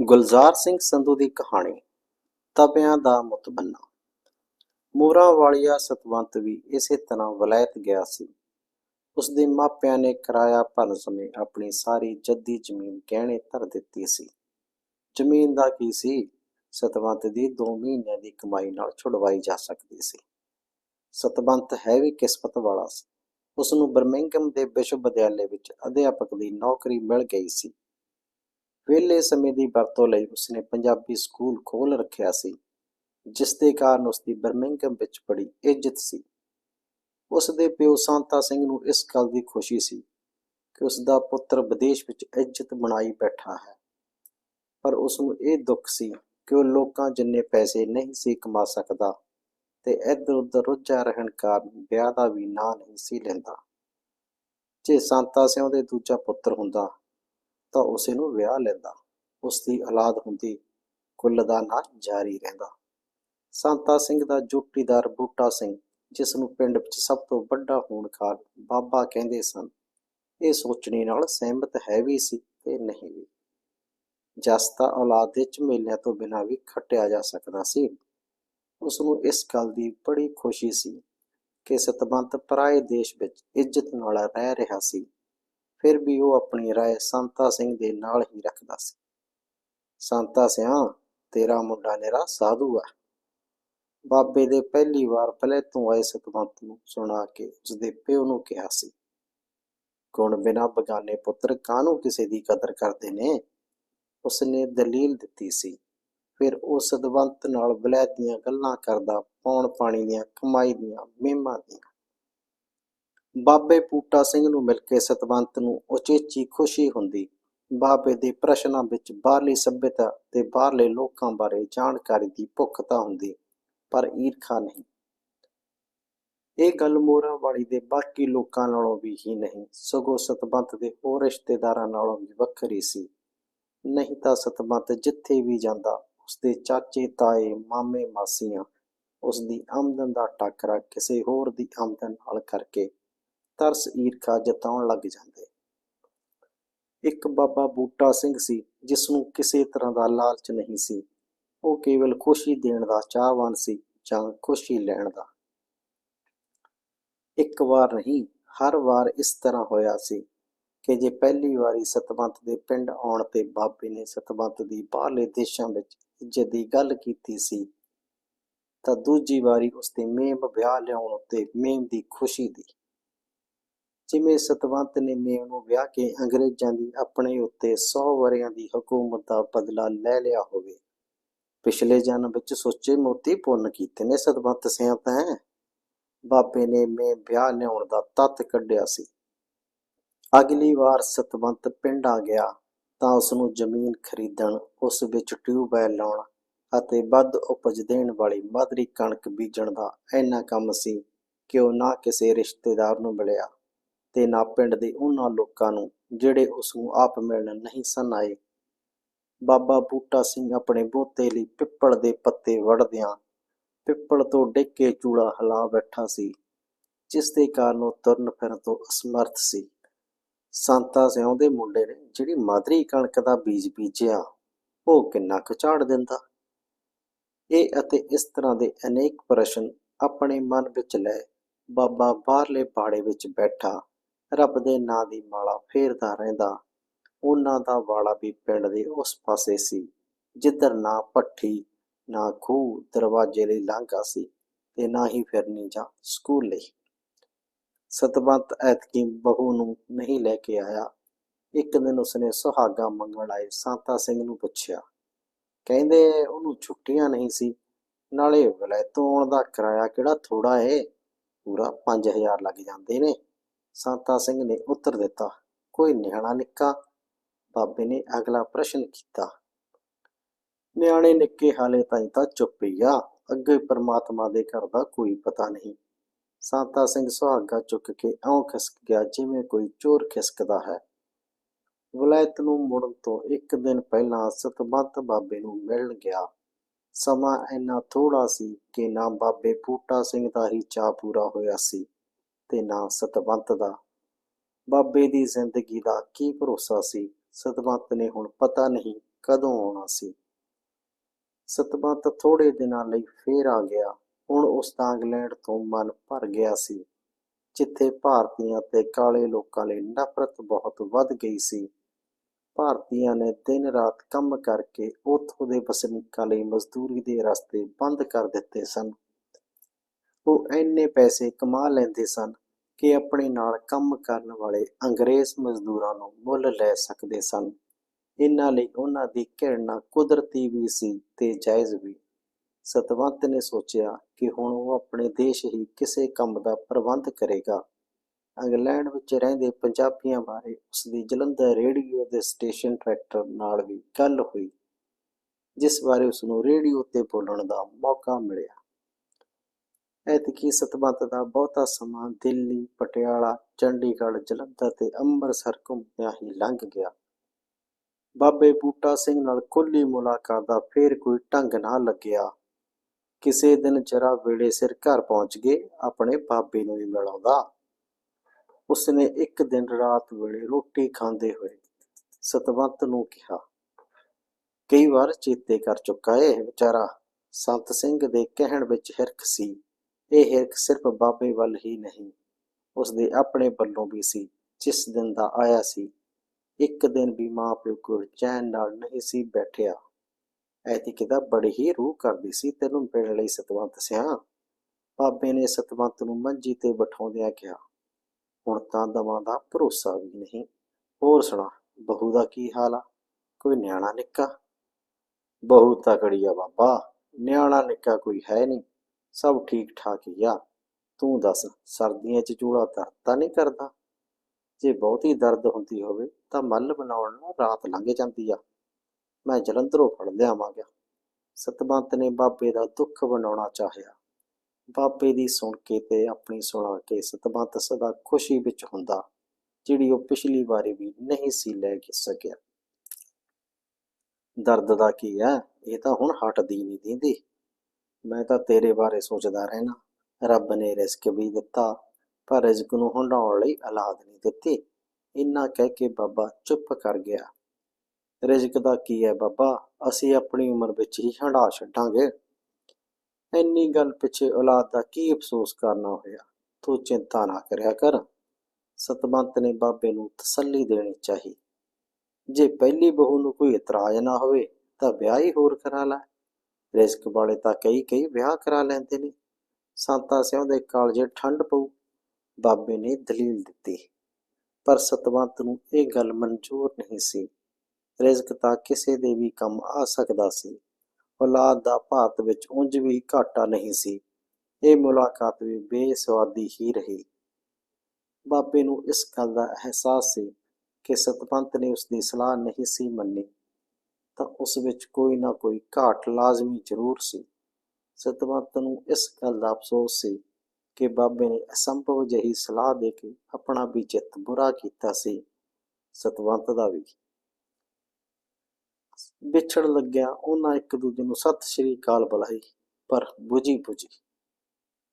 ਗੁਲਜ਼ਾਰ ਸਿੰਘ ਸੰਧੂ ਦੀ ਕਹਾਣੀ, ਤਪਿਆਂ ਦਾ ਮੁਤਬੰਨਾ ਮੋਰਾਂ ਵਾਲੀਆ ਸਤਵੰਤ ਵੀ ਇਸੇ ਤਰ੍ਹਾਂ ਵਲਾਇਤ ਗਿਆ ਸੀ। ਉਸ ਦੇ ਮਾਪਿਆਂ ਨੇ ਕਿਰਾਇਆ ਭਰਨ ਸਮੇਂ ਆਪਣੀ ਸਾਰੀ ਜੱਦੀ ਜ਼ਮੀਨ ਗਹਿਣੇ ਧਰ ਦਿੱਤੀ ਸੀ। ਜ਼ਮੀਨ ਦਾ ਕੀ ਸੀ? ਸਤਵੰਤ ਦੀ 2 ਮਹੀਨਿਆਂ ਦੀ ਕਮਾਈ ਨਾਲ ਛੁਡਵਾਈ ਜਾ ਸਕਦੀ ਸੀ। ਸਤਵੰਤ ਹੈ ਵੀ ਕਿਸਮਤ ਵਾਲਾ ਸੀ। ਉਸ ਨੂੰ ਬਰਮਿੰਗਮ ਦੇ ਵਿਸ਼ਵ ਵਿਦਿਆਲੇ ਵਿੱਚ ਅਧਿਆਪਕ ਦੀ ਨੌਕਰੀ ਮਿਲ ਗਈ ਸੀ। ਵਿਹਲੇ ਸਮੇਂ ਦੀ ਵਰਤੋਂ ਲਈ ਉਸਨੇ ਪੰਜਾਬੀ ਸਕੂਲ ਖੋਲ ਰੱਖਿਆ ਸੀ, ਜਿਸ ਦੇ ਕਾਰਨ ਉਸ ਦੀ ਬਰਮਿੰਗਮ ਵਿੱਚ ਬੜੀ ਇੱਜ਼ਤ ਸੀ। ਉਸ ਦੇ ਪਿਓ ਸੰਤਾ ਸਿੰਘ ਨੂੰ ਇਸ ਗੱਲ ਦੀ ਖੁਸ਼ੀ ਸੀ ਕਿ ਉਸ ਦਾ ਪੁੱਤਰ ਵਿਦੇਸ਼ ਵਿੱਚ ਇੱਜ਼ਤ ਬਣਾਈ ਬੈਠਾ ਹੈ। ਪਰ ਉਸ ਨੂੰ ਇਹ ਦੁੱਖ ਸੀ ਕਿ ਉਹ ਲੋਕਾਂ ਜਿੰਨੇ ਪੈਸੇ ਨਹੀਂ ਸੀ ਕਮਾ ਸਕਦਾ ਤੇ ਇੱਧਰ ਉੱਧਰ ਰੁੱਝਾ ਰਹਿਣ ਕਾਰਨ ਵਿਆਹ ਦਾ ਵੀ ਨਾਂ ਨਹੀਂ ਸੀ ਲੈਂਦਾ। ਜੇ ਸੰਤਾ ਸਿੰਘ ਦੇ ਦੂਜਾ ਪੁੱਤਰ ਹੁੰਦਾ ਤਾਂ ਉਸੇ ਨੂੰ ਵਿਆਹ ਲੈਂਦਾ। ਉਸ ਦੀ ਔਲਾਦ ਹੁੰਦੀ ਕੁੱਲ ਦਾ ਨਾਂ ਜਾਰੀ ਰਹਿੰਦਾ। ਸੰਤਾ ਸਿੰਘ ਦਾ ਜੋਟੀਦਾਰ ਬੂਟਾ ਸਿੰਘ, ਜਿਸ ਨੂੰ ਪਿੰਡ ਵਿੱਚ ਸਭ ਤੋਂ ਵੱਡਾ ਹੋਣਕਾਰ ਬਾਬਾ ਕਹਿੰਦੇ ਸਨ, ਇਹ ਸੋਚਣੀ ਨਾਲ ਸਹਿਮਤ ਹੈ ਵੀ ਸੀ ਤੇ ਨਹੀਂ ਵੀ। ਜਸਤਾ ਔਲਾਦ ਦੇ ਝਮੇਲਿਆਂ ਤੋਂ ਬਿਨਾਂ ਵੀ ਖੱਟਿਆ ਜਾ ਸਕਦਾ ਸੀ। ਉਸ ਨੂੰ ਇਸ ਗੱਲ ਦੀ ਬੜੀ ਖੁਸ਼ੀ ਸੀ ਕਿ ਸਤਬੰਤ ਪਰਾਏ ਦੇਸ਼ ਵਿੱਚ ਇੱਜ਼ਤ ਨਾਲ ਰਹਿ ਰਿਹਾ ਸੀ। ਫਿਰ ਵੀ ਉਹ ਆਪਣੀ ਰਾਏ ਸੰਤਾ ਸਿੰਘ ਦੇ ਨਾਲ ਹੀ ਰੱਖਦਾ ਸੀ। ਸੰਤਾ ਸਿਆ, ਤੇਰਾ ਮੁੰਡਾ ਨਿਰਾ ਸਾਧੂ ਆ। ਬਾਬੇ ਦੇ ਪਹਿਲੀ ਵਾਰ ਪਹਿਲੇ ਤੋਂ ਆਏ ਸਤਵੰਤ ਨੂੰ ਸੁਣਾ ਕੇ ਉਸਦੇ ਪਿਓ ਨੂੰ ਕਿਹਾ ਸੀ, ਗੁਣ ਬਿਨਾ ਬਗਾਨੇ ਪੁੱਤਰ ਕਾਹਨੂੰ ਕਿਸੇ ਦੀ ਕਦਰ ਕਰਦੇ ਨੇ? ਉਸਨੇ ਦਲੀਲ ਦਿੱਤੀ ਸੀ। ਫਿਰ ਉਹ ਸਤਵੰਤ ਨਾਲ ਬਲੈਤ ਦੀਆਂ ਗੱਲਾਂ ਕਰਦਾ ਪੌਣ ਪਾਣੀ ਦੀਆਂ ਕਮਾਈ ਦੀਆਂ ਮਹਿਮਾ ਦੀਆਂ ਬਾਬੇ ਪੂਟਾ ਸਿੰਘ ਨੂੰ ਮਿਲ ਕੇ ਸਤਵੰਤ ਨੂੰ ਉਚੇਚੀ ਖੁਸ਼ੀ ਹੁੰਦੀ। ਬਾਬੇ ਦੇ ਪ੍ਰਸ਼ਨਾਂ ਵਿੱਚ ਬਾਹਰਲੀ ਸਭਿਅਤਾ ਤੇ ਬਾਹਰਲੇ ਲੋਕਾਂ ਬਾਰੇ ਜਾਣਕਾਰੀ ਦੀ ਭੁੱਖ ਤਾਂ ਹੁੰਦੀ, ਪਰ ਈਰਖਾ ਨਹੀਂ। ਇਹ ਗੱਲ ਮੋਰਾਂ ਵਾਲੀ ਦੇ ਬਾਕੀ ਲੋਕਾਂ ਨਾਲੋਂ ਵੀ ਹੀ ਨਹੀਂ, ਸਗੋਂ ਸਤਵੰਤ ਦੇ ਹੋਰ ਰਿਸ਼ਤੇਦਾਰਾਂ ਨਾਲੋਂ ਵੀ ਵੱਖਰੀ ਸੀ। ਨਹੀਂ ਤਾਂ ਸਤਵੰਤ ਜਿੱਥੇ ਵੀ ਜਾਂਦਾ, ਉਸਦੇ ਚਾਚੇ, ਤਾਏ, ਮਾਮੇ, ਮਾਸੀਆਂ ਉਸ ਦੀ ਆਮਦਨ ਦਾ ਟਾਕਰਾ ਕਿਸੇ ਹੋਰ ਦੀ ਆਮਦਨ ਨਾਲ ਕਰਕੇ ਤਰਸ ਈਰਖਾ ਜਤਾਉਣ ਲੱਗ ਜਾਂਦੇ। ਇੱਕ ਬਾਬਾ ਬੂਟਾ ਸਿੰਘ ਸੀ ਜਿਸ ਨੂੰ ਕਿਸੇ ਤਰ੍ਹਾਂ ਦਾ ਲਾਲਚ ਨਹੀਂ ਸੀ। ਉਹ ਕੇਵਲ ਖੁਸ਼ੀ ਦੇਣ ਦਾ ਚਾਹਵਾਨ ਸੀ ਜਾਂ ਖੁਸ਼ੀ ਲੈਣ ਦਾ। ਇੱਕ ਵਾਰ ਨਹੀਂ, ਹਰ ਵਾਰ ਇਸ ਤਰ੍ਹਾਂ ਹੋਇਆ ਸੀ ਕਿ ਜੇ ਪਹਿਲੀ ਵਾਰੀ ਸਤਵੰਤ ਦੇ ਪਿੰਡ ਆਉਣ ਤੇ ਬਾਬੇ ਨੇ ਸਤਵੰਤ ਦੀ ਬਾਹਰਲੇ ਦੇਸ਼ਾਂ ਵਿੱਚ ਇੱਜ਼ਤ ਦੀ ਗੱਲ ਕੀਤੀ ਸੀ, ਤਾਂ ਦੂਜੀ ਵਾਰੀ ਉਸ ਦੇ ਮੇਮ ਵਿਆਹ ਲਿਆਉਣ ਉੱਤੇ ਮੇਮ ਦੀ ਖੁਸ਼ੀ ਦੀ ਜਿਵੇਂ ਸਤਵੰਤ ਨੇ ਮੇਮ ਨੂੰ ਵਿਆਹ ਕੇ ਅੰਗਰੇਜ਼ਾਂ ਦੀ ਆਪਣੇ ਉੱਤੇ 100 ਵਰਿਆਂ ਦੀ ਹਕੂਮਤ ਦਾ ਬਦਲਾ ਲੈ ਲਿਆ ਹੋਵੇ। ਪਿਛਲੇ ਜਨਮ ਵਿੱਚ ਸੋਚੇ ਮੋਤੀ ਪੁੰਨ ਕੀਤੇ ਨੇ ਸਤਵੰਤ ਸਿਆਂ ਤਾਂ ਬਾਬੇ ਨੇ ਮੈਂ ਵਿਆਹ ਲਿਆਉਣ ਦਾ ਤੱਤ ਕੱਢਿਆ ਸੀ। ਅਗਲੀ ਵਾਰ ਸਤਵੰਤ ਪਿੰਡ ਆ ਗਿਆ ਤਾਂ ਉਸ ਨੂੰ ਜ਼ਮੀਨ ਖਰੀਦਣ, ਉਸ ਵਿੱਚ ਟਿਊਬਵੈਲ ਲਾਉਣ ਅਤੇ ਵੱਧ ਉਪਜ ਦੇਣ ਵਾਲੀ ਮਧਰੀ ਕਣਕ ਬੀਜਣ ਦਾ ਇੰਨਾ ਕੰਮ ਸੀ ਕਿ ਉਹ ਨਾ ਕਿਸੇ ਰਿਸ਼ਤੇਦਾਰ ਨੂੰ ਮਿਲਿਆ। ਤੇ ਨਾ ਪਿੰਡ ਦੇ ਉਹਨਾਂ ਲੋਕਾਂ ਨੂੰ, ਜਿਹੜੇ ਉਸ ਨੂੰ ਆਪ ਮਿਲਣ ਨਹੀਂ ਸਨ ਆਏ। ਬਾਬਾ ਬੂਟਾ ਸਿੰਘ ਆਪਣੇ ਬੋਤੇ ਲਈ ਪਿੱਪਲ ਦੇ ਪੱਤੇ ਵੜਦਿਆਂ ਪਿੱਪਲ ਤੋਂ ਡਿੱਗ ਕੇ ਚੂੜਾ ਹਿਲਾ ਬੈਠਾ ਸੀ, ਜਿਸ ਦੇ ਕਾਰਨ ਉਹ ਤੁਰਨ ਫਿਰਨ ਤੋਂ ਅਸਮਰਥ ਸੀ। ਸੰਤਾ ਸਿਉਂਦੇ ਮੁੰਡੇ ਨੇ ਜਿਹੜੀ ਮਾਦਰੀ ਕਣਕ ਦਾ ਬੀਜ ਬੀਜਿਆ, ਉਹ ਕਿੰਨਾ ਕੁ ਝਾੜ ਦਿੰਦਾ? ਇਹ ਅਤੇ ਇਸ ਤਰ੍ਹਾਂ ਦੇ ਅਨੇਕ ਪ੍ਰਸ਼ਨ ਆਪਣੇ ਮਨ ਵਿੱਚ ਲੈ ਬਾਬਾ ਬਾਹਰਲੇ ਪਾੜੇ ਵਿੱਚ ਬੈਠਾ ਰੱਬ ਦੇ ਨਾਂ ਦੀ ਮਾਲਾ ਫੇਰਦਾ ਰਹਿੰਦਾ। ਉਹਨਾਂ ਦਾ ਵਾਲਾ ਵੀ ਪਿੰਡ ਦੇ ਉਸ ਪਾਸੇ ਸੀ, ਜਿੱਧਰ ਨਾ ਪੱਠੀ, ਨਾ ਖੂਹ ਦਰਵਾਜ਼ੇ ਲਈ ਲਾਂਘਾ ਸੀ ਤੇ ਨਾ ਹੀ ਫਿਰਨੀ ਜਾਂ ਸਕੂਲ ਲਈ। ਸਤਵੰਤ ਐਤਕੀ ਬਹੂ ਨੂੰ ਨਹੀਂ ਲੈ ਕੇ ਆਇਆ। ਇੱਕ ਦਿਨ ਉਸਨੇ ਸੁਹਾਗਾ ਮੰਗਣ ਆਏ, ਸੰਤਾ ਸਿੰਘ ਨੂੰ ਪੁੱਛਿਆ, ਕਹਿੰਦੇ ਉਹਨੂੰ ਛੁੱਟੀਆਂ ਨਹੀਂ ਸੀ? ਨਾਲੇ ਵਲੈਤੋਂ ਆਉਣ ਦਾ ਕਿਰਾਇਆ ਕਿਹੜਾ ਥੋੜਾ ਏ? ਪੂਰਾ 5000 ਲੱਗ ਜਾਂਦੇ ਨੇ। ਸੰਤਾ ਸਿੰਘ ਨੇ ਉੱਤਰ ਦਿੱਤਾ, ਕੋਈ ਨਿਆਣਾ ਨਿੱਕਾ? ਬਾਬੇ ਨੇ ਅਗਲਾ ਪ੍ਰਸ਼ਨ ਕੀਤਾ, ਨਿਆਣੇ ਨਿੱਕੇ ਹਾਲੇ ਤਾਈਂ ਤਾਂ ਚੁੱਪ ਹੀ ਆ, ਅੱਗੇ ਪ੍ਰਮਾਤਮਾ ਦੇ ਘਰ ਦਾ ਕੋਈ ਪਤਾ ਨਹੀਂ। ਸੰਤਾ ਸਿੰਘ ਸੁਹਾਗਾ ਚੁੱਕ ਕੇ ਇਉਂ ਖਿਸਕ ਗਿਆ ਜਿਵੇਂ ਕੋਈ ਚੋਰ ਖਿਸਕਦਾ ਹੈ। ਵਲਾਇਤ ਨੂੰ ਮੁੜਨ ਤੋਂ ਇੱਕ ਦਿਨ ਪਹਿਲਾਂ ਸਤਬੰਤ ਬਾਬੇ ਨੂੰ ਮਿਲਣ ਗਿਆ। ਸਮਾਂ ਇੰਨਾ ਥੋੜਾ ਸੀ ਕਿ ਨਾ ਬਾਬੇ ਬੂਟਾ ਸਿੰਘ ਦਾ ਹੀ ਚਾਹ ਪੂਰਾ ਹੋਇਆ ਸੀ। ਤੇ ਨਾ ਸਤਵੰਤ ਦਾ। ਬਾਬੇ ਦੀ ਜ਼ਿੰਦਗੀ ਦਾ ਕੀ ਭਰੋਸਾ ਸੀ? ਸਤਵੰਤ ਨੇ ਹੁਣ ਪਤਾ ਨਹੀਂ ਕਦੋਂ ਆਉਣਾ ਸੀ। ਸਤਵੰਤ ਥੋੜੇ ਦਿਨਾਂ ਲਈ ਫੇਰ ਆ ਗਿਆ। ਹੁਣ ਉਸ ਦਾ ਇੰਗਲੈਂਡ ਤੋਂ ਮਨ ਭਰ ਗਿਆ ਸੀ। ਜਿੱਥੇ ਭਾਰਤੀਆਂ ਤੇ ਕਾਲੇ ਲੋਕਾਂ ਲਈ ਨਫ਼ਰਤ ਬਹੁਤ ਵੱਧ ਗਈ ਸੀ। ਭਾਰਤੀਆਂ ਨੇ ਦਿਨ ਰਾਤ ਕੰਮ ਕਰਕੇ ਉੱਥੋਂ ਦੇ ਵਸਨੀਕਾਂ ਲਈ ਮਜ਼ਦੂਰੀ ਦੇ ਰਸਤੇ ਬੰਦ ਕਰ ਦਿੱਤੇ ਸਨ। ਉਹ ਇੰਨੇ ਪੈਸੇ ਕਮਾ ਲੈਂਦੇ ਸਨ ਕਿ ਆਪਣੇ ਨਾਲ ਕੰਮ ਕਰਨ ਵਾਲੇ ਅੰਗਰੇਜ਼ ਮਜ਼ਦੂਰਾਂ ਨੂੰ ਮੁੱਲ ਲੈ ਸਕਦੇ ਸਨ। ਇਹਨਾਂ ਲਈ ਉਹਨਾਂ ਦੀ ਘਿਰਣਾ ਕੁਦਰਤੀ ਵੀ ਸੀ ਤੇ ਜਾਇਜ਼ ਵੀ। ਸਤਵੰਤ ਨੇ ਸੋਚਿਆ ਕਿ ਹੁਣ ਉਹ ਆਪਣੇ ਦੇਸ਼ ਹੀ ਕਿਸੇ ਕੰਮ ਦਾ ਪ੍ਰਬੰਧ ਕਰੇਗਾ। ਇੰਗਲੈਂਡ ਵਿੱਚ ਰਹਿੰਦੇ ਪੰਜਾਬੀਆਂ ਬਾਰੇ ਉਸ ਦੀ ਜਲੰਧਰ ਰੇਡੀਓ ਦੇ ਸਟੇਸ਼ਨ ਟਰੈਕਟਰ ਨਾਲ ਵੀ ਗੱਲ ਹੋਈ, ਜਿਸ ਬਾਰੇ ਉਸ ਨੂੰ ਰੇਡੀਓ ਤੇ ਬੋਲਣ ਦਾ ਮੌਕਾ ਮਿਲਿਆ। ਐਤਕੀ ਸਤਵੰਤ ਦਾ ਬਹੁਤਾ ਸਮਾਂ ਦਿੱਲੀ, ਪਟਿਆਲਾ, ਚੰਡੀਗੜ੍ਹ, ਜਲੰਧਰ ਤੇ ਅੰਮ੍ਰਿਤਸਰ ਘੁੰਮਦਿਆਂ ਹੀ ਲੰਘ ਗਿਆ। ਬਾਬੇ ਬੂਟਾ ਸਿੰਘ ਨਾਲ ਖੁੱਲੀ ਮੁਲਾਕਾਤ ਦਾ ਫੇਰ ਕੋਈ ਢੰਗ ਨਾ ਲੱਗਿਆ। ਕਿਸੇ ਦਿਨ ਜਰਾ ਵੇਲੇ ਸਿਰ ਘਰ ਪਹੁੰਚ ਗਏ, ਆਪਣੇ ਬਾਬੇ ਨੂੰ ਵੀ ਮਿਲਾਉਂਦਾ। ਉਸਨੇ ਇੱਕ ਦਿਨ ਰਾਤ ਵੇਲੇ ਰੋਟੀ ਖਾਂਦੇ ਹੋਏ ਸਤਵੰਤ ਨੂੰ ਕਿਹਾ, ਕਈ ਵਾਰ ਚੇਤੇ ਕਰ ਚੁੱਕਾ ਏ ਵਿਚਾਰਾ। ਸੰਤ ਸਿੰਘ ਦੇ ਕਹਿਣ ਵਿੱਚ ਹਿਰਖ ਸੀ। ਇਹ ਹਿਰਖ ਸਿਰਫ ਬਾਬੇ ਵੱਲ ਹੀ ਨਹੀਂ, ਉਸਦੇ ਆਪਣੇ ਵੱਲੋਂ ਵੀ ਸੀ, ਜਿਸ ਦਿਨ ਦਾ ਆਇਆ ਸੀ, ਇੱਕ ਦਿਨ ਵੀ ਮਾਂ ਪਿਓ ਕੋਲ ਚੈਨ ਨਾਲ ਨਹੀਂ ਸੀ ਬੈਠਿਆ। ਐਤੀ ਕਿਦਾ ਬੜੀ ਹੀ ਰੂਹ ਕਰਦੀ ਸੀ, ਤੈਨੂੰ ਮਿਲਣ ਲਈ ਸਤਵੰਤ ਸਿਆ ਬਾਬੇ ਨੇ ਸਤਵੰਤ ਨੂੰ ਮੰਜੀ ਤੇ ਬਿਠਾਉਂਦਿਆਂ ਕਿਹਾ, ਹੁਣ ਤਾਂ ਦਵਾਂ ਦਾ ਭਰੋਸਾ ਵੀ ਨਹੀਂ। ਹੋਰ ਸੁਣਾ, ਬਹੂ ਦਾ ਕੀ ਹਾਲ ਆ? ਕੋਈ ਨਿਆਣਾ ਨਿੱਕਾ? ਬਹੂ ਤਕੜੀ ਆ ਬਾਬਾ, ਨਿਆਣਾ ਨਿੱਕਾ ਕੋਈ ਹੈ ਨਹੀਂ। ਸਭ ਠੀਕ ਠਾਕ ਹੀ ਆ। ਤੂੰ ਦੱਸ, ਸਰਦੀਆਂ 'ਚ ਚੂੜਾ ਦਰਦ ਤਾਂ ਨਹੀਂ ਕਰਦਾ? ਜੇ ਬਹੁਤੀ ਦਰਦ ਹੁੰਦੀ ਹੋਵੇ ਤਾਂ ਮੱਲ ਬਣਾਉਣ ਨਾਲ ਰਾਤ ਲੰਘ ਜਾਂਦੀ ਆ। ਮੈਂ ਜਲੰਧਰੋਂ ਫੜ ਲਿਆਵਾਂਗਾ। ਸਤਵੰਤ ਨੇ ਬਾਬੇ ਦਾ ਦੁੱਖ ਬਣਾਉਣਾ ਚਾਹਿਆ। ਬਾਬੇ ਦੀ ਸੁਣ ਕੇ ਤੇ ਆਪਣੀ ਸੁਣਾ ਕੇ ਸਤਵੰਤ ਸਦਾ ਖੁਸ਼ੀ ਵਿੱਚ ਹੁੰਦਾ, ਜਿਹੜੀ ਉਹ ਪਿਛਲੀ ਵਾਰੀ ਵੀ ਨਹੀਂ ਸੀ ਲੈ ਕੇ ਸਕਿਆ। ਦਰਦ ਦਾ ਕੀ ਹੈ ਇਹ ਤਾਂ ਹੁਣ ਹਟਦੀ ਨਹੀਂ ਦਿੰਦੀ। ਮੈਂ ਤਾਂ ਤੇਰੇ ਬਾਰੇ ਸੋਚਦਾ ਰਹਿਣਾ। ਰੱਬ ਨੇ ਰਿਸਕ ਵੀ ਦਿੱਤਾ, ਪਰ ਰਿਜ਼ਕ ਨੂੰ ਹੰਡਾਉਣ ਲਈ ਔਲਾਦ ਨਹੀਂ ਦਿੱਤੀ। ਇੰਨਾ ਕਹਿ ਕੇ ਬਾਬਾ ਚੁੱਪ ਕਰ ਗਿਆ। ਰਿਜ਼ਕ ਦਾ ਕੀ ਹੈ ਬਾਬਾ? ਅਸੀਂ ਆਪਣੀ ਉਮਰ ਵਿੱਚ ਹੀ ਹੰਡਾ ਛੱਡਾਂਗੇ। ਇੰਨੀ ਗੱਲ ਪਿੱਛੇ ਔਲਾਦ ਦਾ ਕੀ ਅਫਸੋਸ ਕਰਨਾ ਹੋਇਆ? ਤੂੰ ਚਿੰਤਾ ਨਾ ਕਰਿਆ ਕਰ। ਸਤਵੰਤ ਨੇ ਬਾਬੇ ਨੂੰ ਤਸੱਲੀ ਦੇਣੀ ਚਾਹੀ। ਜੇ ਪਹਿਲੀ ਬਹੂ ਨੂੰ ਕੋਈ ਇਤਰਾਜ਼ ਨਾ ਹੋਵੇ, ਤਾਂ ਵਿਆਹ ਹੀ ਹੋਰ ਕਰਾ ਲੈ। ਰਿਸਕ ਵਾਲੇ ਤਾਂ ਕਈ ਕਈ ਵਿਆਹ ਕਰਾ ਲੈਂਦੇ ਨੇ। ਸੰਤਾ ਸਿਉਂ ਦੇ ਕਾਲਜੇ ਠੰਡ ਪਊ। ਬਾਬੇ ਨੇ ਦਲੀਲ ਦਿੱਤੀ। ਪਰ ਸਤਵੰਤ ਨੂੰ ਇਹ ਗੱਲ ਮਨਜ਼ੂਰ ਨਹੀਂ ਸੀ। ਰਿਜ਼ਕ ਤਾਂ ਕਿਸੇ ਦੇ ਵੀ ਕੰਮ ਆ ਸਕਦਾ ਸੀ। ਔਲਾਦ ਦਾ ਭਾਰਤ ਵਿੱਚ ਉਂਝ ਵੀ ਘਾਟਾ ਨਹੀਂ ਸੀ। ਇਹ ਮੁਲਾਕਾਤ ਵੀ ਬੇਸਵਾਦੀ ਹੀ ਰਹੀ। ਬਾਬੇ ਨੂੰ ਇਸ ਗੱਲ ਦਾ ਅਹਿਸਾਸ ਸੀ ਕਿ ਸਤਪੰਤ ਨੇ ਉਸ ਦੀ ਸਲਾਹ ਨਹੀਂ ਸੀ ਮੰਨੀ। ਤਾਂ ਉਸ ਵਿੱਚ ਕੋਈ ਨਾ ਕੋਈ ਘਾਟ ਲਾਜ਼ਮੀ ਜ਼ਰੂਰ ਸੀ। ਸਤਵੰਤ ਨੂੰ ਇਸ ਗੱਲ ਦਾ ਅਫਸੋਸ ਸੀ ਕਿ ਬਾਬੇ ਨੇ ਅਸੰਭਵ ਜਹੀ ਸਲਾਹ ਦੇ ਕੇ ਆਪਣਾ ਵੀ ਚਿੱਤ ਬੁਰਾ ਕੀਤਾ ਸੀ। ਸਤਵੰਤ ਦਾ ਵੀ ਵਿਛੜ ਲੱਗਿਆ। ਉਹਨਾਂ ਇੱਕ ਦੂਜੇ ਨੂੰ ਸਤਿ ਸ਼੍ਰੀ ਅਕਾਲ ਬੁਲਾਈ, ਪਰ ਬੁਝੀ ਬੁਝੀ।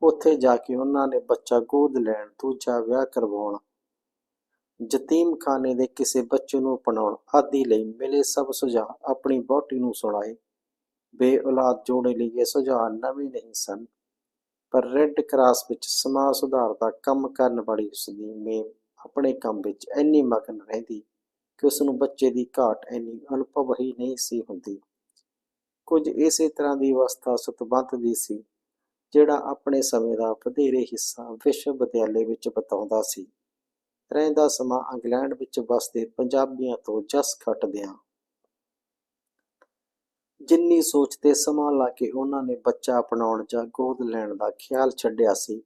ਉੱਥੇ ਜਾ ਕੇ ਉਹਨਾਂ ਨੇ ਬੱਚਾ ਗੋਦ ਲੈਣ ਦੂਜਾ ਵਿਆਹ ਕਰਵਾਉਣ ਯਤੀਮਖਾਨੇ ਦੇ ਕਿਸੇ ਬੱਚੇ ਨੂੰ ਅਪਣਾਉਣ ਆਦਿ ਲਈ ਮਿਲੇ ਸਭ ਸੁਝਾਅ ਆਪਣੀ ਬੋਟੀ ਨੂੰ ਸੁਣਾਏ। ਬੇ ਔਲਾਦ ਜੋੜੇ ਲਈ ਇਹ ਸੁਝਾਅ ਨਵੇਂ ਨਹੀਂ ਸਨ, ਪਰ ਰੈੱਡ ਕਰਾਸ ਵਿੱਚ ਸਮਾਜ ਸੁਧਾਰ ਦਾ ਕੰਮ ਕਰਨ ਵਾਲੀ ਉਸ ਦੀ ਮੇਮ ਆਪਣੇ ਕੰਮ ਵਿੱਚ ਇੰਨੀ ਮਗਨ ਰਹਿੰਦੀ ਕਿ ਉਸ ਨੂੰ ਬੱਚੇ ਦੀ ਘਾਟ ਇੰਨੀ ਅਨੁਭਵ ਹੀ ਨਹੀਂ ਸੀ ਹੁੰਦੀ। ਕੁਝ ਇਸੇ ਤਰ੍ਹਾਂ ਦੀ ਅਵਸਥਾ ਸਤਬੰਧ ਦੀ ਸੀ, ਜਿਹੜਾ ਆਪਣੇ ਸਮੇਂ ਦਾ ਵਧੇਰੇ ਹਿੱਸਾ ਵਿਸ਼ਵ ਵਿਦਿਆਲੇ ਵਿੱਚ ਬਤਾਉਂਦਾ ਸੀ। ਰਹਿੰਦਾ ਸਮਾਂ ਇੰਗਲੈਂਡ ਵਿੱਚ ਵਸਦੇ ਪੰਜਾਬੀਆਂ ਤੋਂ ਜਸ ਖੱਟਦਿਆਂ। ਜਿੰਨੀ ਸੋਚ ਤੇ ਸਮਾਂ ਲਾ ਕੇ ਉਹਨਾਂ ਨੇ ਬੱਚਾ ਅਪਣਾਉਣ ਜਾਂ ਗੋਦ ਲੈਣ ਦਾ ਖਿਆਲ ਛੱਡਿਆ ਸੀ,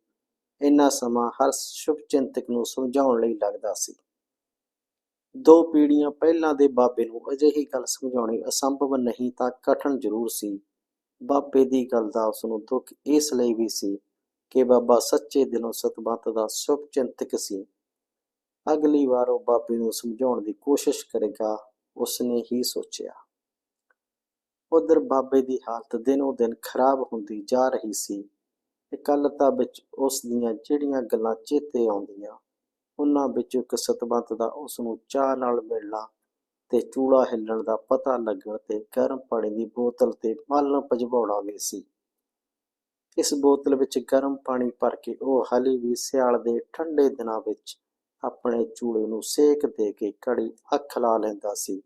ਇੰਨਾ ਸਮਾਂ ਹਰ ਸ਼ੁਭ ਚਿੰਤਕ ਨੂੰ ਸਮਝਾਉਣ ਲਈ ਲੱਗਦਾ ਸੀ। ਦੋ ਪੀੜ੍ਹੀਆਂ ਪਹਿਲਾਂ ਦੇ ਬਾਬੇ ਨੂੰ ਅਜਿਹੀ ਗੱਲ ਸਮਝਾਉਣੀ ਅਸੰਭਵ ਨਹੀਂ ਤਾਂ ਕਠਨ ਜ਼ਰੂਰ ਸੀ। ਬਾਬੇ ਦੀ ਗੱਲ ਦਾ ਉਸ ਨੂੰ ਦੁੱਖ ਇਸ ਲਈ ਵੀ ਸੀ ਕਿ ਬਾਬਾ ਸੱਚੇ ਦਿਲੋਂ ਸਤਬੰਤ ਦਾ ਸ਼ੁਭ ਚਿੰਤਕ ਸੀ। ਅਗਲੀ ਵਾਰ ਉਹ ਬਾਬੇ ਨੂੰ ਸਮਝਾਉਣ ਦੀ ਕੋਸ਼ਿਸ਼ ਕਰੇਗਾ, ਉਸਨੇ ਹੀ ਸੋਚਿਆ। ਉਧਰ ਬਾਬੇ ਦੀ ਹਾਲਤ ਦਿਨੋਂ ਦਿਨ ਖਰਾਬ ਹੁੰਦੀ ਜਾ ਰਹੀ ਸੀ। ਇਕੱਲਤਾ ਵਿੱਚ ਉਸ ਦੀਆਂ ਜਿਹੜੀਆਂ ਗੱਲਾਂ ਚੇਤੇ ਆਉਂਦੀਆਂ, ਉਹਨਾਂ ਵਿੱਚੋਂ ਇੱਕ ਸਤਬੰਤ ਦਾ ਉਸ ਨੂੰ ਚਾਹ ਨਾਲ ਮਿਲਣਾ ਤੇ ਚੂੜਾ ਹਿੱਲਣ ਦਾ ਪਤਾ ਲੱਗਣ ਤੇ ਗਰਮ ਪਾਣੀ ਦੀ ਬੋਤਲ ਤੇ ਮੱਲ ਭਜਵਾਉਣਾ ਵੀ ਸੀ। ਇਸ ਬੋਤਲ ਵਿੱਚ ਗਰਮ ਪਾਣੀ ਭਰ ਕੇ ਉਹ ਹਾਲੇ ਵੀ ਸਿਆਲ ਦੇ ਠੰਡੇ ਦਿਨਾਂ ਵਿੱਚ ਆਪਣੇ ਚੂੜੇ ਨੂੰ ਸੇਕ ਦੇ ਕੇ ਘੜੀ ਅੱਖ ਲਾ ਲੈਂਦਾ ਸੀ।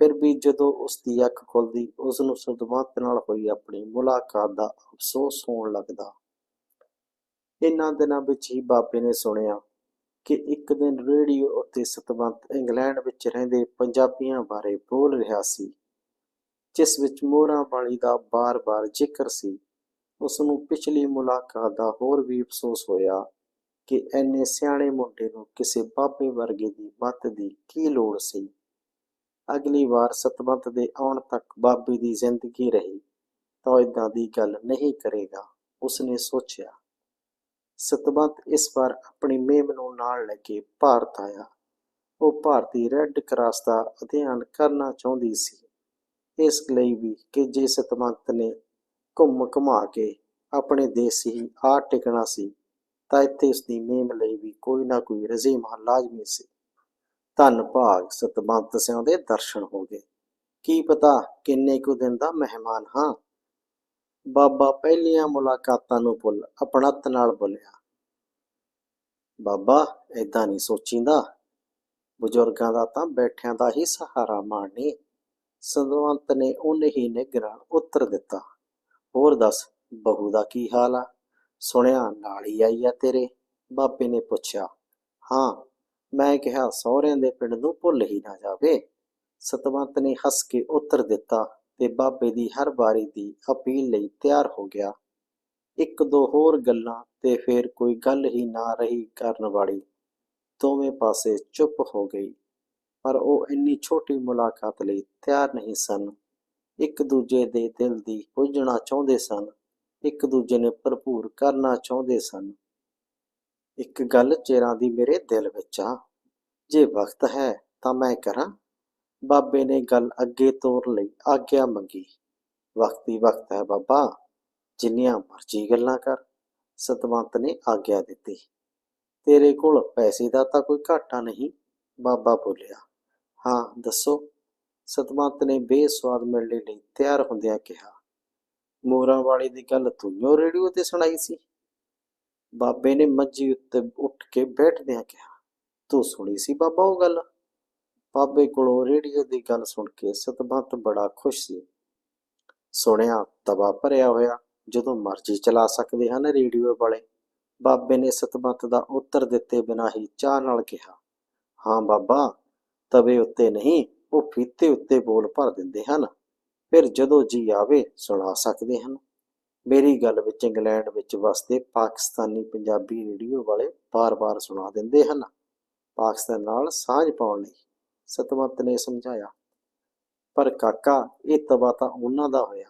ਫਿਰ ਵੀ ਜਦੋਂ ਉਸ ਦੀ ਅੱਖ ਖੁੱਲਦੀ ਉਸ ਨੂੰ ਸਦਮਤ ਨਾਲ ਹੋਈ ਆਪਣੀ ਮੁਲਾਕਾਤ ਦਾ ਅਫਸੋਸ ਹੋਣ ਲੱਗਦਾ। ਇਨ੍ਹਾਂ ਦਿਨਾਂ ਵਿੱਚ ਹੀ ਬਾਬੇ ਨੇ ਸੁਣਿਆ ਕਿ ਇੱਕ ਦਿਨ ਰੇਡੀਓ ਉੱਤੇ ਸਤਵੰਤ ਇੰਗਲੈਂਡ ਵਿੱਚ ਰਹਿੰਦੇ ਪੰਜਾਬੀਆਂ ਬਾਰੇ ਬੋਲ ਰਿਹਾ ਸੀ, ਜਿਸ ਵਿੱਚ ਮੋਹਰਾਂ ਵਾਲੀ ਦਾ ਬਾਰ-ਬਾਰ ਜ਼ਿਕਰ ਸੀ। ਉਸ ਨੂੰ ਪਿਛਲੀ ਮੁਲਾਕਾਤ ਦਾ ਹੋਰ ਵੀ ਅਫਸੋਸ ਹੋਇਆ। ਕਿ ਐਨੇ ਸਿਆਣੇ ਮੁੰਡੇ ਨੂੰ ਕਿਸੇ ਬਾਬੇ ਵਰਗੇ ਦੀ ਮੱਤ ਦੀ ਕੀ ਲੋੜ ਸੀ? ਅਗਲੀ ਵਾਰ ਸਤਵੰਤ ਦੇ ਆਉਣ ਤੱਕ ਬਾਬੇ ਦੀ ਜ਼ਿੰਦਗੀ ਰਹੀ ਤਾਂ ਇਦਾਂ ਦੀ ਗੱਲ ਨਹੀਂ ਕਰੇਗਾ, ਉਸਨੇ ਸੋਚਿਆ। ਸਤਵੰਤ ਇਸ ਵਾਰ ਆਪਣੀ ਮੇਮ ਨੂੰ ਨਾਲ ਲੈ ਕੇ ਭਾਰਤ ਆਇਆ। ਉਹ ਭਾਰਤੀ ਰੈੱਡ ਕਰਾਸ ਦਾ ਅਧਿਐਨ ਕਰਨਾ ਚਾਹੁੰਦੀ ਸੀ। ਇਸ ਲਈ ਵੀ ਕਿ ਜੇ ਸਤਵੰਤ ਨੇ ਘੁੰਮ ਘੁਮਾ ਕੇ ਆਪਣੇ ਦੇਸ਼ ਹੀ ਆ ਟਿਕਣਾ ਸੀ। ਤਾਂ ਇੱਥੇ ਉਸ ਦੀ ਮੇਮ ਲਈ ਵੀ ਕੋਈ ਨਾ ਕੋਈ ਰਜ਼ੀਮਾ ਲਾਜ਼ਮੀ ਸੀ। ਧੰਨ ਭਾਗ ਸਤਵੰਤ ਸਿਆਂ ਦੇ ਦਰਸ਼ਨ ਹੋ ਗਏ। ਕੀ ਪਤਾ ਕਿੰਨੇ ਕੁ ਦਿਨ ਦਾ ਮਹਿਮਾਨ ਹਾਂ। ਬਾਬਾ ਪਹਿਲੀਆਂ ਮੁਲਾਕਾਤਾਂ ਨੂੰ ਭੁੱਲ ਆਪਣਤ ਨਾਲ ਬੋਲਿਆ, ਬਾਬਾ, ਏਦਾਂ ਨਹੀਂ ਸੋਚੀਂਦਾ। ਬਜ਼ੁਰਗਾਂ ਦਾ ਤਾਂ ਬੈਠਿਆਂ ਦਾ ਹੀ ਸਹਾਰਾ ਮਾਣਨੀ। ਸਤਵੰਤ ਨੇ ਉਹਨੇ ਹੀ ਨਿਗਰਾਂ ਉੱਤਰ ਦਿੱਤਾ। ਹੋਰ ਦੱਸ, ਬਹੂ ਦਾ ਕੀ ਹਾਲ ਆ? ਸੁਣਿਆ, ਨਾਲ ਹੀ ਆਈ ਆ ਤੇਰੇ? ਬਾਬੇ ਨੇ ਪੁੱਛਿਆ, ਹਾਂ, ਮੈਂ ਕਿਹਾ ਸਹੁਰਿਆਂ ਦੇ ਪਿੰਡ ਨੂੰ ਭੁੱਲ ਹੀ ਨਾ ਜਾਵੇ। ਸਤਵੰਤ ਨੇ ਹੱਸ ਕੇ ਉੱਤਰ ਦਿੱਤਾ ਤੇ ਬਾਬੇ ਦੀ ਹਰ ਵਾਰੀ ਦੀ ਅਪੀਲ ਲਈ ਤਿਆਰ ਹੋ ਗਿਆ। ਇੱਕ ਦੋ ਹੋਰ ਗੱਲਾਂ ਤੇ ਫਿਰ ਕੋਈ ਗੱਲ ਹੀ ਨਾ ਰਹੀ ਕਰਨ ਵਾਲੀ। ਦੋਵੇਂ ਪਾਸੇ ਚੁੱਪ ਹੋ ਗਈ, ਪਰ ਉਹ ਇੰਨੀ ਛੋਟੀ ਮੁਲਾਕਾਤ ਲਈ ਤਿਆਰ ਨਹੀਂ ਸਨ। ਇੱਕ ਦੂਜੇ ਦੇ ਦਿਲ ਦੀ ਪੁੱਜਣਾ ਚਾਹੁੰਦੇ ਸਨ। ਇੱਕ ਦੂਜੇ ਨੇ ਭਰਪੂਰ ਕਰਨਾ ਚਾਹੁੰਦੇ ਸਨ। ਇੱਕ ਗੱਲ ਚਿਰਾਂ ਦੀ ਮੇਰੇ ਦਿਲ ਵਿੱਚ ਆ। ਜੇ ਵਕਤ ਹੈ ਤਾਂ ਮੈਂ ਕਰਾਂ। ਬਾਬੇ ਨੇ ਗੱਲ ਅੱਗੇ ਤੋਰ ਲਈ ਆਗਿਆ ਮੰਗੀ। ਵਕਤ ਹੀ ਵਕਤ ਹੈ ਬਾਬਾ, ਜਿੰਨੀਆਂ ਮਰਜ਼ੀ ਗੱਲਾਂ ਕਰ। ਸਤਵੰਤ ਨੇ ਆਗਿਆ ਦਿੱਤੀ। ਤੇਰੇ ਕੋਲ ਪੈਸੇ ਦਾ ਤਾਂ ਕੋਈ ਘਾਟਾ ਨਹੀਂ, ਬਾਬਾ ਬੋਲਿਆ। ਹਾਂ, ਦੱਸੋ। ਸਤਵੰਤ ਨੇ ਬੇਸਵਾਦ ਮਿਲਣ ਲਈ ਤਿਆਰ ਹੁੰਦਿਆਂ ਕਿਹਾ। ਮੋਰਾਂ ਵਾਲੇ ਦੀ ਗੱਲ ਤੂੰ ਰੇਡੀਓ ਤੇ ਸੁਣਾਈ ਸੀ? ਬਾਬੇ ਨੇ ਮੰਜੀ ਉੱਤੇ ਉੱਠ ਕੇ ਬੈਠਦਿਆਂ ਕਿਹਾ, ਤੂੰ ਸੁਣੀ ਸੀ ਬਾਬਾ ਉਹ ਗੱਲ? ਬਾਬੇ ਕੋਲੋਂ ਰੇਡੀਓ ਦੀ ਗੱਲ ਸੁਣ ਕੇ ਸਤਵੰਤ ਬੜਾ ਖੁਸ਼ ਸੀ। ਸੁਣਿਆ ਤਵਾ ਭਰਿਆ ਹੋਇਆ, ਜਦੋਂ ਮਰਜ਼ੀ ਚਲਾ ਸਕਦੇ ਹਨ ਰੇਡੀਓ ਵਾਲੇ। ਬਾਬੇ ਨੇ ਸਤਵੰਤ ਦਾ ਉੱਤਰ ਦਿੱਤੇ ਬਿਨਾਂ ਹੀ ਚਾਹ ਨਾਲ ਕਿਹਾ, ਹਾਂ ਬਾਬਾ, ਤਵੇ ਉੱਤੇ ਨਹੀਂ, ਉਹ ਫੀਤੇ ਉੱਤੇ ਬੋਲ ਭਰ ਦਿੰਦੇ ਹਨ। ਫਿਰ ਜਦੋਂ ਜੀ ਆਵੇ, ਸੁਣਾ ਸਕਦੇ ਹਨ। ਮੇਰੀ ਗੱਲ ਵਿੱਚ ਇੰਗਲੈਂਡ ਵਿੱਚ ਵਸਦੇ ਪਾਕਿਸਤਾਨੀ ਪੰਜਾਬੀ ਰੇਡੀਓ ਵਾਲੇ ਬਾਰ-ਬਾਰ ਸੁਣਾ ਦਿੰਦੇ ਹਨ। ਪਾਕਿਸਤਾਨ ਨਾਲ ਸਾਂਝ ਪਾਉਣ ਲਈ ਸਤਵੰਤ ਨੇ ਸਮਝਾਇਆ, ਪਰ ਕਾਕਾ, ਇਹ ਤਵਾ ਤਾਂ ਉਹਨਾਂ ਦਾ ਹੋਇਆ।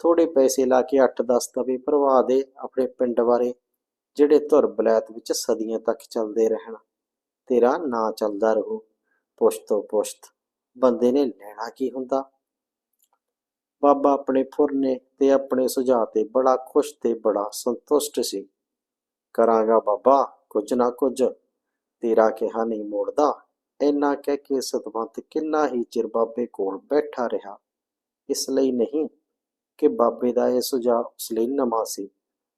ਥੋੜੇ ਪੈਸੇ ਲਾ ਕੇ 8-10 ਤਵੇ ਭਰਵਾ ਦੇ ਆਪਣੇ ਪਿੰਡ ਬਾਰੇ, ਜਿਹੜੇ ਧੁਰ ਬਲੈਤ ਵਿੱਚ ਸਦੀਆਂ ਤੱਕ ਚੱਲਦੇ ਰਹਿਣ। ਤੇਰਾ ਨਾਂ ਚੱਲਦਾ ਰਹੂ। ਪੁਸ਼ਤੋ ਪੁਸ਼ਤ, ਬੰਦੇ ਨੇ ਲੈਣਾ ਕੀ ਹੁੰਦਾ? ਬਾਬਾ ਆਪਣੇ ਫੁਰਨੇ ਤੇ ਆਪਣੇ ਸੁਝਾਅ ਤੇ ਬੜਾ ਖੁਸ਼ ਤੇ ਬੜਾ ਸੰਤੁਸ਼ਟ ਸੀ। ਕਰਾਂਗਾ ਬਾਬਾ, ਕੁਝ ਨਾ ਕੁਝ। ਤੇਰਾ ਕਿਹਾ ਨਹੀਂ ਮੋੜਦਾ। ਇੰਨਾ ਕਹਿ ਕੇ ਸਤਵੰਤ ਕਿੰਨਾ ਹੀ ਚਿਰ ਬਾਬੇ ਕੋਲ ਬੈਠਾ ਰਿਹਾ। ਇਸ ਲਈ ਨਹੀਂ ਕਿ ਬਾਬੇ ਦਾ ਇਹ ਸੁਝਾਅ ਉਸ ਲਈ ਨਵਾਂ ਸੀ।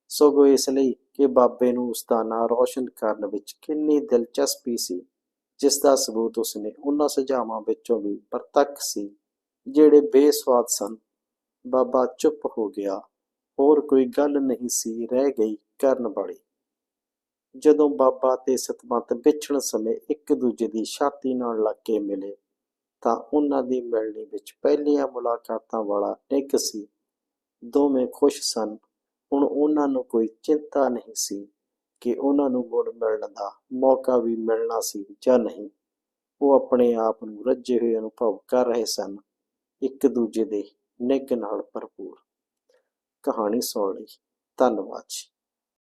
ਸਗੋਂ ਇਸ ਲਈ ਕਿ ਬਾਬੇ ਨੂੰ ਉਸ ਦਾ ਨਾਂ ਰੌਸ਼ਨ ਕਰਨ ਵਿੱਚ ਕਿੰਨੀ ਦਿਲਚਸਪੀ ਸੀ। ਜਿਸ ਦਾ ਸਬੂਤ ਉਸਨੇ ਉਹਨਾਂ ਸੁਝਾਵਾਂ ਵਿੱਚੋਂ ਵੀ ਪ੍ਰਤੱਖ ਸੀ, ਜਿਹੜੇ ਬੇਸਵਾਦ ਸਨ। ਬਾਬਾ ਚੁੱਪ ਹੋ ਗਿਆ। ਹੋਰ ਕੋਈ ਗੱਲ ਨਹੀਂ ਸੀ, ਰਹਿ ਗਈ ਕਰਨ ਵਾਲੀ। ਜਦੋਂ ਬਾਬਾ ਤੇ ਸਤਵੰਤ ਵਿਛੜਨ ਸਮੇਂ ਇੱਕ ਦੂਜੇ ਦੀ ਛਾਤੀ ਨਾਲ ਲੱਗ ਕੇ ਮਿਲੇ, ਤਾਂ ਉਹਨਾਂ ਦੀ ਮਿਲਣੀ ਵਿੱਚ ਪਹਿਲੀਆਂ ਮੁਲਾਕਾਤਾਂ ਵਾਲਾ ਨਿੱਘ ਸੀ। ਦੋਵੇਂ ਖੁਸ਼ ਸਨ। ਹੁਣ ਉਹਨਾਂ ਨੂੰ ਕੋਈ ਚਿੰਤਾ ਨਹੀਂ ਸੀ ਕਿ ਉਹਨਾਂ ਨੂੰ ਮੁੜ ਮਿਲਣ ਦਾ ਮੌਕਾ ਵੀ ਮਿਲਣਾ ਸੀ ਜਾਂ ਨਹੀਂ। ਉਹ ਆਪਣੇ ਆਪ ਨੂੰ ਰੱਜੇ ਹੋਏ ਅਨੁਭਵ ਕਰ ਰਹੇ ਸਨ। ਇੱਕ ਦੂਜੇ ਦੇ ਨਿੱਘ ਨਾਲ ਭਰਪੂਰ। ਕਹਾਣੀ ਸੁਣ ਲਈ। ਧੰਨਵਾਦ ਜੀ।